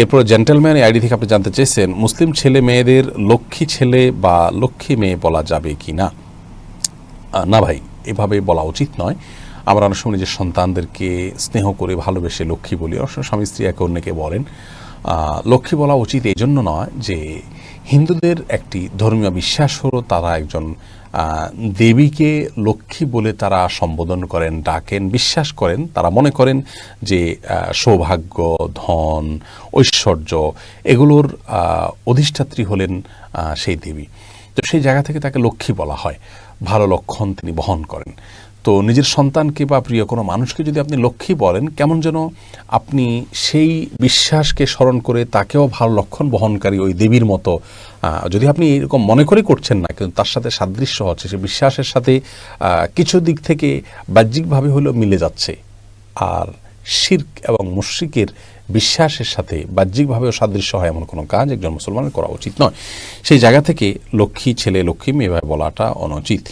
এরপর gentleman ID থেকে আপনি জানতে চেয়েছেন, মুসলিম ছেলে মেয়েদের লক্ষ্মী ছেলে বা লক্ষ্মী মেয়ে বলা যাবে কি না না ভাই, এভাবে বলা উচিত নয়। আমরা অনেক সময় নিজের সন্তানদেরকে স্নেহ করে ভালোবেসে লক্ষ্মী বলি। অনেক সময় স্বামী স্ত্রী একে অন্যকে বলেন। লক্ষ্মী বলা উচিত এই জন্য নয় যে হিন্দুদের একটি ধর্মীয় বিশ্বাস হলো তারা একজন দেবীকে লক্ষ্মী বলে তারা সম্বোধন করেন, ডাকেন, বিশ্বাস করেন। তারা মনে করেন যে সৌভাগ্য, ধন, ঐশ্বর্য এগুলোর অধিষ্ঠাত্রী হলেন সেই দেবী। তো সেই জায়গা থেকে তাকে লক্ষ্মী বলা হয়। ভালো লক্ষণ তিনি বহন করেন। তো নিজের সন্তানকে বা প্রিয় কোনো মানুষকে যদি আপনি লক্ষ্মী বলেন, কেমন যেন আপনি সেই বিশ্বাসকে স্মরণ করে তাকেও ভালো লক্ষণ বহনকারী ওই দেবীর মতো যদি আপনি এরকম মনে করে করছেন না, কিন্তু তার সাথে সাদৃশ্য হচ্ছে, সে বিশ্বাসের সাথে কিছু দিক থেকে বাহ্যিকভাবে হলেও মিলে যাচ্ছে। আর শির্ক এবং মুশ্রিকের বিশ্বাসের সাথে বাহ্যিকভাবেও সাদৃশ্য হয় এমন কোনো কাজ একজন মুসলমানের করা উচিত নয়। সেই জায়গা থেকে লক্ষ্মী ছেলে লক্ষ্মী মেয়ে বলাটা অনুচিত।